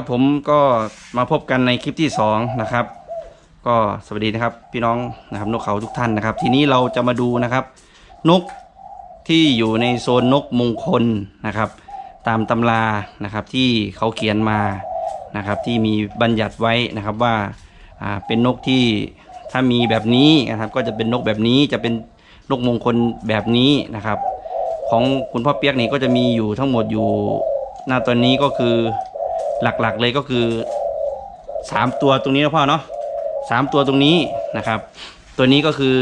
ครับผมก็มาพบกันในคลิปที่สองนะครับ ก็สวัสดีนะครับพี่น้องนะครับนกเขาทุกท่านนะครับ ทีนี้เราจะมาดูนะครับ นกที่อยู่ในโซนนกมงคลนะครับ ตามตำรานะครับที่เขาเขียนมานะครับ ที่มีบัญญัติไว้นะครับว่าอ่าเป็นนกที่ถ้ามีแบบนี้นะครับ ก็จะเป็นนกแบบนี้จะเป็นนกมงคลแบบนี้นะครับ ของคุณพ่อเปียกนี่ก็จะมีอยู่ทั้งหมดอยู่หน้าตอนนี้ก็คือ หลักๆเลยก็คือสามตัวตรงนี้นะพ่อเนาะสามตัวตรงนี้นะครับ ตัวนี้ก็คือ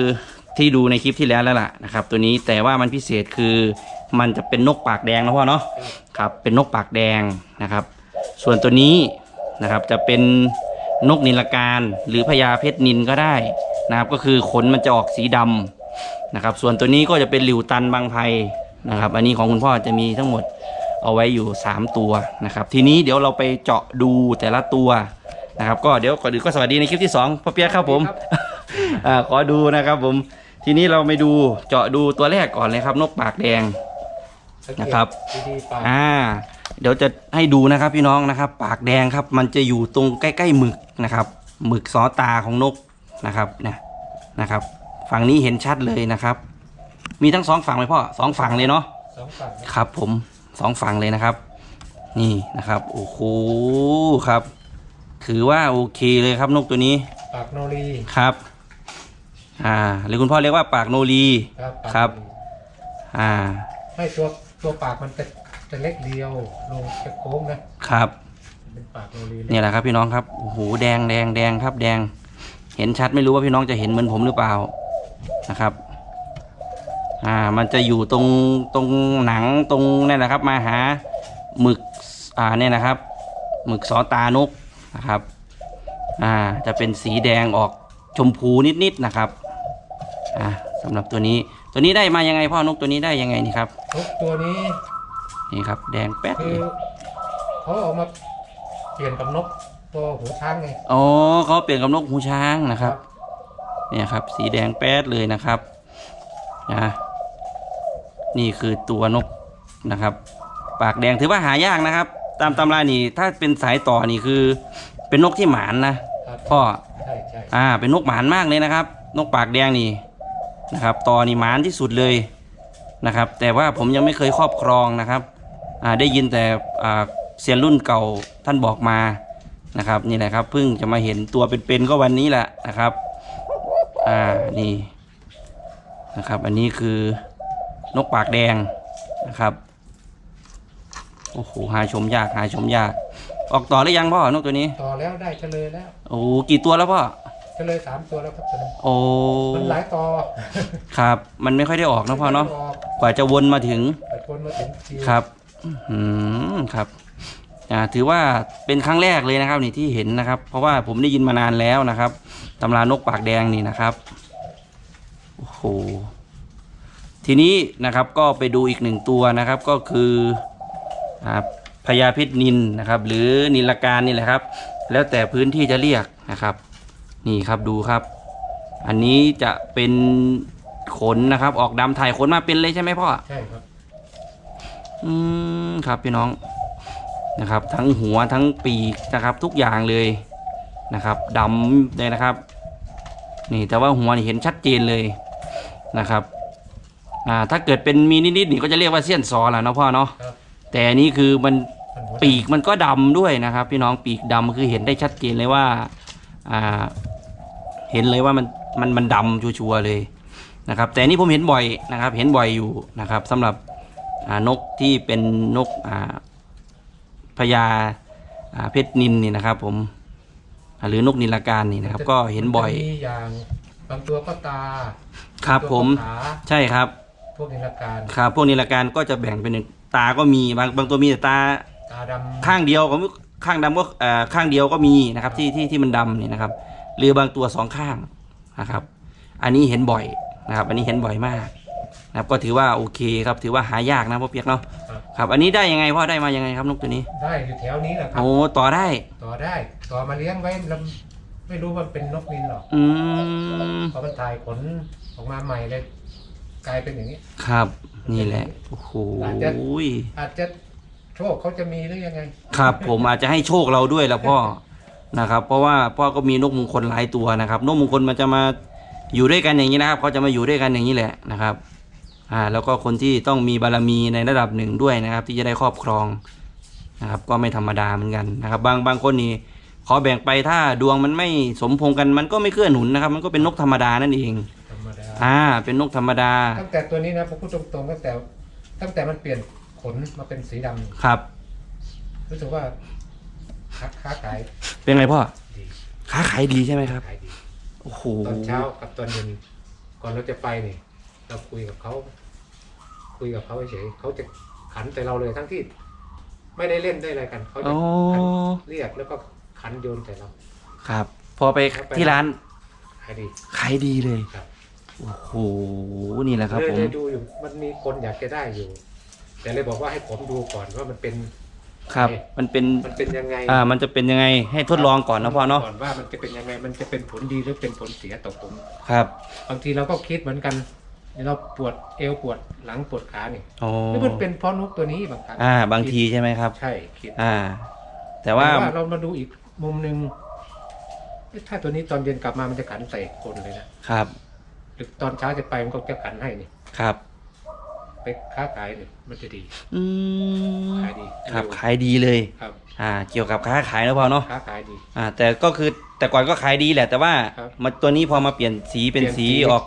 ที่ดูในคลิปที่แล้วแล้วล่ะนะครับ ตัวนี้แต่ว่ามันพิเศษคือมันจะเป็นนกปากแดงนะพ่อเนาะครับเป็นนกปากแดงนะครับ ส่วนตัวนี้นะครับจะเป็นนกนิลการหรือพญาเพชรนินก็ได้นะครับก็คือขนมันจะออกสีดำนะครับ ส่วนตัวนี้ก็จะเป็นหลิวตันบางไพนะครับ อันนี้ของคุณพ่อจะมีทั้งหมด เอาไว้อยู่ 3 ตัวนะครับ ทีนี้เดี๋ยวเราไปเจาะดูแต่ละตัวนะครับ ก็เดี๋ยวก่อนอื่นก็สวัสดีในคลิปที่2พ่อเปียกครับผมอ่าขอดูนะครับผมทีนี้เราไปดูเจาะดูตัวแรกก่อนเลยครับ นกปากแดงนะครับดีๆปากอ่าเดี๋ยวจะให้ดูนะครับพี่น้องนะครับ ปากแดงครับ มันจะอยู่ตรงใกล้ๆหมึกนะครับหมึกซอตาของนกนะครับเนี่ยนะครับ ฝั่งนี้เห็นชัดเลยนะครับ มีทั้งสองฝั่งเลยพ่อสองฝั่งเลยเนาะสองฝั่งนะครับผม สองฝั่งเลยนะครับ นี่นะครับโอ้โหครับ ถือว่าโอเคเลยครับนกตัวนี้ ปากโนรีครับ อ่าหรือคุณพ่อเรียกว่าปากโนรีครับปากครับ โนอ่าไม่ตัวตัวปากมันจะจะเล็กเดียวลงจะโค้งนะครับ เป็นปากโนรีเลยเนี่ยแหละครับพี่น้องครับโอ้โหแดงแดงแดงครับแดง เห็นชัดไม่รู้ว่าพี่น้องจะเห็นเหมือนผมหรือเปล่านะครับ อ่ามันจะอยู่ตรงตรงหนังตรงนั่นแหละครับ มาหาหมึกอ่าเนี่ยนะครับหมึกสอตานกนะครับอ่าจะเป็นสีแดงออกชมพูนิดๆนะครับอ่าสำหรับตัวนี้ตัวนี้ได้มายังไงพ่อนกตัวนี้ได้ยังไงนี่ครับนกตัวนี้นี่ครับ แดงแป๊ดคืเลอยเขาเอามาเปลี่ยนกับนกตัวหูช้างไงอ๋อเขาเปลี่ยนกับนกหูช้างนะครับ เนี่ยครับ สีแดงแป๊ดเลยนะครับนะ นี่คือตัวนกนะครับ ปากแดงถือว่าหายากนะครับ ตามตำรานี่ถ้าเป็นสายต่อนี่คือ เป็นนกที่หมานนะครับพ่อใช่ใช่อ่าเป็นนกหมานมากเลยนะครับ นกปากแดงนี่นะครับต่อนี่หมานที่สุดเลยนะครับ แต่ว่าผมยังไม่เคยครอบครองนะครับอ่าได้ยินแต่อ่าเซียนรุ่นเก่าท่านบอกมานะครับนี่แหละครับเพิ่งจะมาเห็นตัวเป็นๆก็วันนี้แหละนะครับ อ่านี่นะครับ อันนี้คือ นกปากแดงนะครับ โอ้โหหาชมยากหาชมยาก ออกต่อหรือยังพ่อนกตัวนี้ ต่อแล้วได้เฉลยแล้วโอ้โหกี่ตัวแล้วพ่อเฉลยสามตัวแล้วครับตัวนี้โอ้มันหลายต่อครับ มันไม่ค่อยได้ออกนะพ่อเนาะไม่ได้ออกกว่าจะวนมาถึงไปคนมาถึงทีครับอืมครับอ่าถือว่าเป็นครั้งแรกเลยนะครับ นี่ที่เห็นนะครับ เพราะว่าผมได้ยินมานานแล้วนะครับตำรานกปากแดงนี่นะครับโอ้โห ทีนี้นะครับก็ไปดูอีกหนึ่งตัวนะครับก็คืออ่าพญาพิษนินนะครับหรือนิลการนี่แหละครับ แล้วแต่พื้นที่จะเรียกนะครับ นี่ครับดูครับ อันนี้จะเป็นขนนะครับ ออกดำถ่ายขนมาเป็นเลยใช่ไหมพ่อใช่ครับอืมครับพี่น้องนะครับ ทั้งหัวทั้งปีกนะครับ ทุกอย่างเลยนะครับดำเลยนะครับ นี่แต่ว่าหัวนี่เห็นชัดเจนเลยนะครับ อ่าถ้าเกิดเป็นมีนิดๆนี่ก็จะเรียกว่าเสี้ยนซอแหละเนาะพ่อเนาะครับ แต่อันนี้คือมันมันหัวปีกมันก็ดำด้วยนะครับ พี่น้องปีกดำคือเห็นได้ชัดเจนเลยว่าอ่า เห็นเลยว่ามันมันมันดำชัวร์ๆเลยนะครับ แต่อันนี่ผมเห็นบ่อยนะครับ เห็นบ่อยอยู่นะครับสำหรับอ่านกที่เป็นนกอ่าพญาอ่าเพชรนินนี่นะครับ ผมอ่าหรือนกนิลการนี่นะครับ ก็เห็นบ่อยมัจะมีอย่างบางตัวก็ตาครับางผตัวมก็ขาใช่ครับ พวกนิลการครับพวกนิลการก็จะแบ่งเป็นตาก็มีบางบางตัวมีแต่ตาตาดำข้างเดียวก็ข้างดำก็เอ่อข้างเดียวก็มีนะครับที่ที่ที่มันดำนี่นะครับ หรือบางตัวสองข้างนะครับ อันนี้เห็นบ่อยนะครับ อันนี้เห็นบ่อยมากนะครับก็ถือว่าโอเคครับถือว่าหายากนะพ่อเปียกเนาะครับครับอันนี้ได้ยังไงพ่อได้มายังไงครับนกตัวนี้ ได้อยู่แถวนี้แหละครับโอ้ต่อได้ต่อได้ต่อมาเลี้ยงไว้แล้วไม่รู้ว่าเป็นนกนินหรอกอืมพอมันถ่ายขนออกมาใหม่เลย กลายเป็นอย่างนี้ ครับ นี่แหละ โอ้โหอาจจะ อาจจะโชคเขาจะมีหรือยังไง ครับ ผมอาจจะให้โชคเราด้วยแล้วพ่อ นะครับ เพราะว่าพ่อก็มีนกมงคลหลายตัวนะครับ นกมงคลมันจะมาอยู่ด้วยกันอย่างนี้นะครับเขาจะมาอยู่ด้วยกันอย่างนี้แหละนะครับ อ่า แล้วก็คนที่ต้องมีบารมีในระดับหนึ่งด้วยนะครับ ที่จะได้ครอบครองนะครับ ก็ไม่ธรรมดาเหมือนกันนะครับ บางบางคนนี่ขอแบ่งไปถ้าดวงมันไม่สมพงษ์กันมันก็ไม่เคลื่อนหนุนนะครับ มันก็เป็นนกธรรมดานั่นเองธ รรมดาอ่า เป็นนกธรรมดา ตั้งแต่ตัวนี้นะผมพูดตรงๆตั้งแต่ตั้งแต่มันเปลี่ยนขนมาเป็นสีดำครับ รู้สึกว่าค้าค้าขายเป็นไงพ่อ ดีค้าขายดีใช่ไหมครับ ขายดี โอ้โห ตอนเช้ากับตอนเย็นก่อนเราจะไปนี่เราคุยกับเขาคุยกับเขาเฉยๆเขาจะขันใส่เราเลยทั้งที่ ไม่ได้เล่นได้อะไรกันเขาจะอ๋อ ขันเรียกแล้วก็ขันโยนใส่เรา ครับ พอไปที่ร้านขายดี ขายดีเลย ครับ โอ้โหนี่แหละครับเลยผม เลยดูอยู่มันมีคนอยากจะได้อยู่ แต่เลยบอกว่าให้ผมดูก่อนว่ามันเป็นครับ มันเป็นมันเป็นยังไงอ่า มันจะเป็นยังไงให้ทดลองก่อนนะพ่อเนาะก่อนว่ามันจะเป็นยังไงมันจะเป็นผลดีหรือเป็นผลเสียต่อผมครับบางทีเราก็คิดเหมือนกันเราปวดเอวปวดหลังปวดขานี่อ๋อหรือมันเป็นเพราะนกตัวนี้บางครั้งอ่า บางทีใช่ไหมครับ ใช่คิดอ่า แต่ว่าแต่เรามาดูอีกมุมหนึ่งเอ๊ะถ้าตัวนี้ตอนเย็นกลับมามันจะขันใส่คนเลยนะครับ หรือตอนเช้าจะไปมันก็จะขันให้นี่ครับ ไปค้าขายนี่มันจะดีอืมขายดีครับเร็วขายดีเลย ครับ อ่า เกี่ยวกับค้าขายนะพ่อเนาะค้าขายดี อ่า แต่ก็คือแต่ก่อนก็ขายดีแหละ แต่ว่าครับมาตัวนี้พอมาเปลี่ยนสีเป็นเปลี่ยนสี สีออก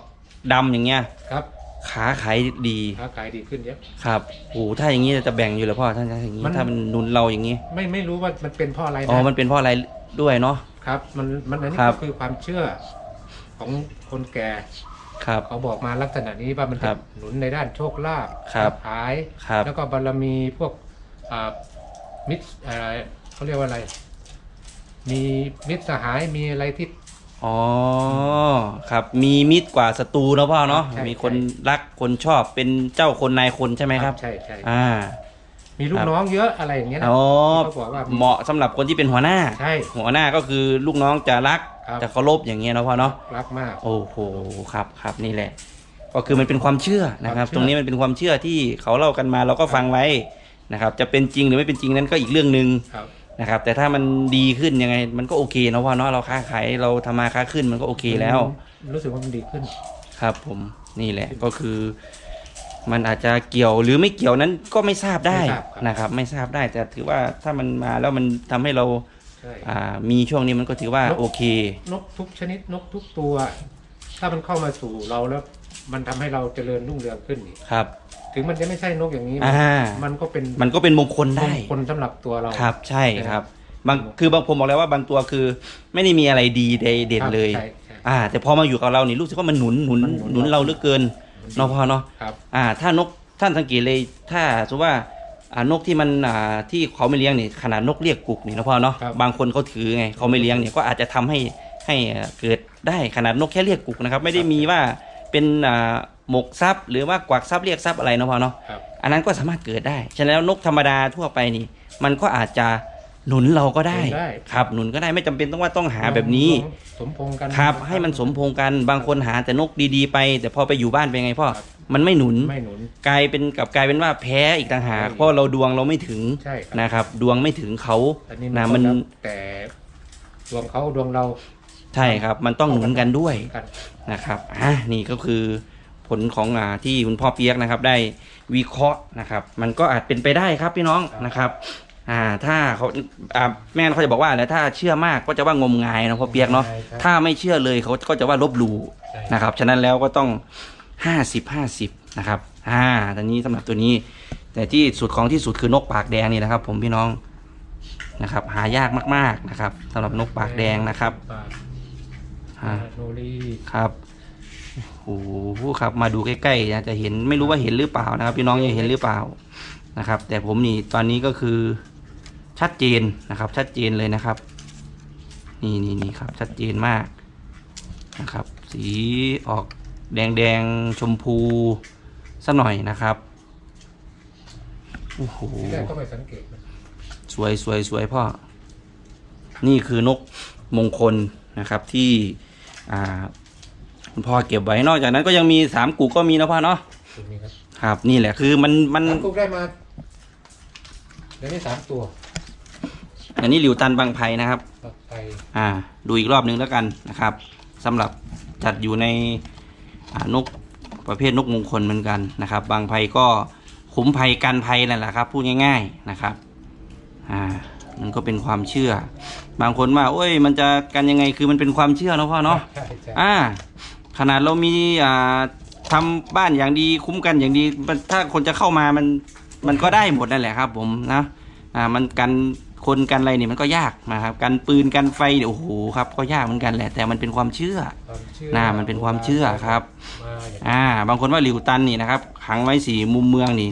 ดำอย่างเงี้ยครับขาขายดีค้าขายดีขึ้นเยอะ ครับโอ้ถ้าอย่างนี้จะแบ่งอยู่เหรอพ่อถ้าอย่างนี้มัน ถ้ามันหนุนเราอย่างนี้ไม่ไม่รู้ว่ามันเป็นเพราะอะไรอ๋อนะมันเป็นเพราะอะไรด้วยเนาะ ครับ มันมันอันนี้ครับ ก็คือความเชื่อของคนแก่ ครับ เขาบอกมาลักษณะนี้ว่ามันครัจะบหนุนในด้านโชคลาภครับขาย ครับ แล้วก็บารมีพวกอ่ามิตรอะไรเขาเรียกว่าอะไร มีมิตรสหายมีอะไรที่ อ๋อครับ มีมิตรกว่าศัตรูนะพ่อเนาะใช่มีคนใช่ รักคนชอบเป็นเจ้าคนนายคนใช่ไหมครับ ใช่ใช่ อ่า มีลูครักบน้องเยอะอะไรอย่างเงี้ยนะอ๋อที่เขาบอกว่าเหมาะสำหรับคนที่เป็นหัวหน้า ใช่ หัวหน้าก็คือลูกน้องจะรักครับ จะเคารพอย่างเงี้ยนะพ่อเนาะ รักมาก โอ้โหครับครับนี่แหละ ก็คือมันเป็นความเชื่อนะครับ ความเชื่อ ตรงนี้มันเป็นความเชื่อที่เขาเล่ากันมาเราก็ฟังไว้นะครับ จะเป็นจริงหรือไม่เป็นจริงนั้นก็อีกเรื่องหนึ่งครับ นะครับ แต่ถ้ามันดีขึ้นยังไง มันก็โอเคเนาะพ่อเนาะเราค้าขายเราทำมาค้าขึ้นมันก็โอเคแล้ว รู้สึกว่ามันดีขึ้น ครับผมนี่แหละก็คือ มันอาจจะเกี่ยวหรือไม่เกี่ยวนั้นก็ไม่ทราบได้ไม่ทราบครับ นะครับ ไม่ทราบได้แต่ถือว่าถ้ามันมาแล้วมันทำให้เราใช่ อ่ามีช่วงนี้มันก็ถือว่าโอเค นกทุกชนิดนกทุกตัว ถ้ามันเข้ามาสู่เราแล้ว มันทำให้เราเจริญรุ่งเรืองขึ้นนี่ครับ ถึงมันจะไม่ใช่นกอย่างนี้ อ่ามันก็เป็นมันก็เป็นมงคลได้ คนสำหรับตัวเรา ครับใช่ครับบางคือบางผมบอกแล้วว่าบางตัวคือไม่ได้มีอะไรดีเด่นครับเลยใช่ใช่อ่า แต่พอมาอยู่กับเรานี่รู้สึกว่ามันหนุนหนุนมันหนุนหนุนเราเหลือเกิน เนาะพ่อเนาะครับอ่าถ้านกท่านสังเกตเลยถ้าสมมติว่าอ่านกที่มันอ่าที่เขาไม่เลี้ยงนี่ขนาดนกเรียกกุกนี่นะพ่อเนาะครับบางคนเขาถือไงเขาไม่เลี้ยงเนี่ยก็อาจจะทำให้ให้อ่าเกิดได้ขนาดนกแค่เรียกกุกนะครับไม่ได้มีว่าเป็นอ่าหมกทรัพย์หรือว่ากวักทรัพย์เรียกทรัพย์อะไรนะพ่อเนาะครับอันนั้นก็สามารถเกิดได้ ฉะนั้นแล้วนกธรรมดาทั่วไปนี่ มันก็อาจจะ หนุนเราก็ได้ หนุนได้ ครับหนุนก็ได้ไม่จำเป็นต้องว่าต้องหาแบบนี้ สมพงษ์กัน ครับ ให้มันสมพงษ์กันบางคนหาแต่นกดีๆไป แต่พอไปอยู่บ้านเป็นไงพ่อครับ มันไม่หนุนไม่หนุน กลายเป็นกับกลายเป็นว่าแพ้อีกต่างหากใช่ เพราะเราดวงเราไม่ถึงใช่ครับนะครับ ดวงไม่ถึงเขาอันนี้นะมัมันนก็แล้วแต่ดวงเขาดวงเราใช่ครับ มันต้องหนุนกันด้วย กัน นะครับ อะ นี่ก็คือผลของอ่าที่คุณพ่อเปียกนะครับ ได้วิเคราะห์นะครับ มันก็อาจเป็นไปได้ครับพี่น้องนะครับ อ่า ถ้าเขาอ่าแม่เขาจะบอกว่าแล้วถ้าเชื่อมากก็จะว่างมงายนะพ่อเปียกเนาะ ใช่ครับ ถ้าไม่เชื่อเลยเขาก็จะว่าลบหลู่ใช่ นะครับ ฉะนั้นแล้วก็ต้องห้าสิบห้าสิบนะครับ อ่าตอนนี้สำหรับตัวนี้ แต่ที่สุดของที่สุดคือนกปากแดงนี่นะครับ ผมพี่น้องนะครับ หายากมากๆนะครับสำหรับนกปากแดงนะครับปากอ่า โนรีครับโอ้โหครับ มาดูใกล้ๆนะจะเห็นไม่รู้ว่าเห็นหรือเปล่านะครับ พี่น้องยังเห็นหรือเปล่านะครับ แต่ผมนี่ตอนนี้ก็คือ ชัดเจนนะครับ ชัดเจนเลยนะครับ นี่นี่นี่ครับ ชัดเจนมากนะครับ สีออกแดงแดงๆชมพูสักหน่อยนะครับโอ้โหที่แรกก็ไม่สังเกตนะสวยสวยสวยพ่อ นี่คือนกมงคลนะครับที่อ่าคุณพ่อเก็บไว้นอกจากนั้นก็ยังมีสามกุกก็มีนะพ่อเนาะตรงนี้ครับครับ นี่แหละคือมันมันน้ำกุกได้มาเดี๋ยวนี้สามตัว อันนี้หลิวตันบางไพนะครับปักไปอ่า ดูอีกรอบนึงแล้วกันนะครับสำหรับจัดอยู่ในอ่านกประเภทนกมงคลเหมือนกันนะครับ บางไพก็คุ้มภัยกันภัยนั่นแหละครับ พูดง่าย ๆนะครับ อ่า มันก็เป็นความเชื่อ บางคนว่าโอ้ย มันจะกันยังไงคือมันเป็นความเชื่อเนาะพ่อเนาะใช่ใช่อ่า ขนาดเรามีอ่าทำบ้านอย่างดีคุ้มกันอย่างดีมันถ้าคนจะเข้ามามันมันก็ได้หมดนั่นแหละครับ ผมนะอ่ามันกัน คนกันอะไรเนี่ยมันก็ยากนะครับกันปืนกันไฟเนี่ยโอ้โหครับก็ยากเหมือนกันแหละแต่มันเป็นความเชื่อความเชื่อนะมันเป็นความเชื่อครับมาอย่างอ่าบางคนว่าหลิวตันนี่นะครับขังไว้สี่มุมเมืองนี่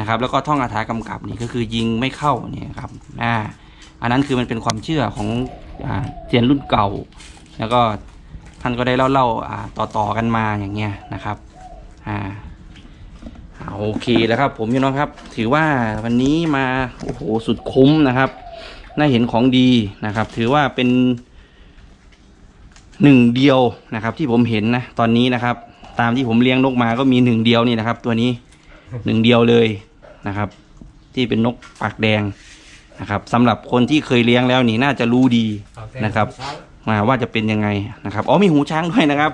นะครับแล้วก็ท่องคาถากำกับนี่ก็คือยิงไม่เข้าเนี่ยครับอ่าอันนั้นคือมันเป็นความเชื่อของอ่าเซียนรุ่นเก่า แล้วก็ท่านก็ได้เล่าเล่าๆอ่าต่อๆกันมาอย่างเงี้ยนะครับอ่า อ่าโอเคแล้วครับผมพี่น้องครับ ถือว่าวันนี้มาโอ้โหสุดคุ้มนะครับ น่าเห็นของดีนะครับ ถือว่าเป็นหนึ่งเดียวนะครับ ที่ผมเห็นนะตอนนี้นะครับ ตามที่ผมเลี้ยงนกมาก็มีหนึ่งเดียวนี่นะครับ ตัวนี้หนึ่งเดียวเลยนะครับ ที่เป็นนกปากแดงนะครับสำหรับคนที่เคยเลี้ยงแล้วนี่น่าจะรู้ดีเอาแต่นะครับเช้ามาว่าจะเป็นยังไงนะครับอ๋อมีหูช้างด้วยนะครับ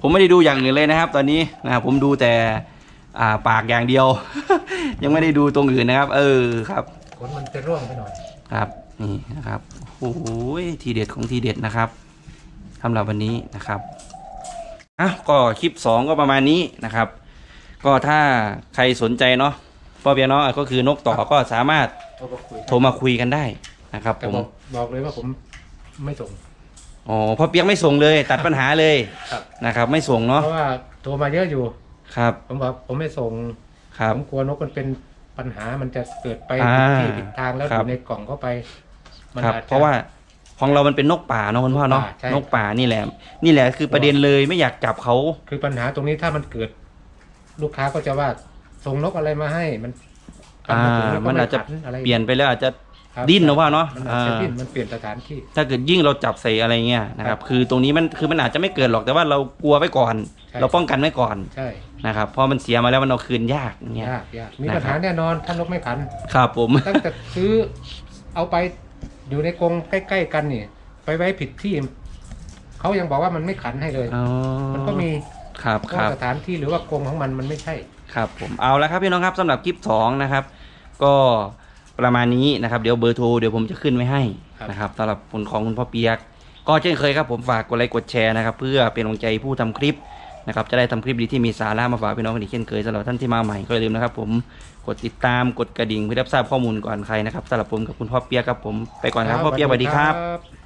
ผมไม่ได้ดูอย่างอื่นเลยนะครับ ตอนนี้นะครับผมดูแต่อ่าปากอย่างเดียว ยังไม่ได้ดูตรงอื่นนะครับ เออครับขนมันจะร่วงไปหน่อยครับ นี่นะครับโอ้โหทีเด็ดของทีเด็ดนะครับสำหรับวันนี้นะครับอะก็คลิป 2 ก็ประมาณนี้นะครับ ก็ถ้าใครสนใจเนาะพ่อเบียร์เนาะก็คือนกต่อก็สามารถเราก็คุยโทรมาคุยกันได้นะครับแต่ผมบอกบอกเลยว่าผมไม่ส่งอ๋อพ่อเปียกไม่ส่งเลย ตัดปัญหาเลยครับนะครับ ไม่ส่งเนาะเพราะว่าโทรมาเยอะอยู่ครับ ผมบอกผมไม่ส่งครับผมกลัวนกมันเป็นปัญหามันจะเกิดไปอ่าผิดที่ผิดทางแล้วอครับยู่ในกล่องเข้าไปมัน ครับอาจจเพราะว่าของเรามันเป็นนกป่าเนาะคุณพ่อเนาะนกป่าใช่นกป่านี่แหละ นี่แหละคือประเด็นเลยไม่อยากจับเขา คือปัญหาตรงนี้ถ้ามันเกิด ลูกค้าก็จะว่าส่งนกอะไรมาให้มัน อ่าถึงแล้วก็มันอาจจะไขัอะไรเปลี่ยนไปแล้วอาจจะครับดิ้นนะว่าเนาะมันอาจจะอ่าดิ้นมันเปลี่ยนสถานที่ ถ้าเกิดยิ่งเราจับใส่อะไรเงี้ยนะครับ คือตรงนี้มันคือมันอาจจะไม่เกิดหรอกแต่ว่าเรากลัวไว้ก่อนใช่เราป้องกันไว้ก่อน ใช่นะครับเพราะมันเสียมาแล้วมันเอาคืนยากอย่างเงี้ยยากยากมีนะครับปัญหาแน่นอนถ้านกไม่ขัน ครับผมตั้งแต่ซื้อเอาไป อยู่ในกรงใกล้ ๆ กันนี่ไปไว้ผิดที่เขายังบอกว่ามันไม่ขันให้เลย อ๋อมันก็มีครับเพคราะรับ สถานที่หรือว่ากรงของมันมันไม่ใช่ ครับผมเอาแล้วครับพี่น้องครับสำหรับคลิปสองนะครับก็ประมาณนี้นะครับเดี๋ยวเบอร์โทรเดี๋ยวผมจะขึ้นไว้ให้ครับ นะครับสำหรับผลของคุณพ่อเปียก ก็เช่นเคยครับผมฝากกดไลค์กดแชร์นะครับเพื่อเป็นกำลังใจผู้ทำคลิป นะครับจะได้ทำคลิปดีที่มีสาระมาฝากพี่น้องกันอีกเช่นเคยสำหรับท่านที่มาใหม่ก็อย่าลืมนะครับ ผมกดติดตามกดกระดิ่งเพื่อรับทราบข้อมูลก่อนใครนะครับสำหรับผมกับคุณพ่อเปียกครับผมไปก่อนครับพ่อเปียกสวัสดีครับ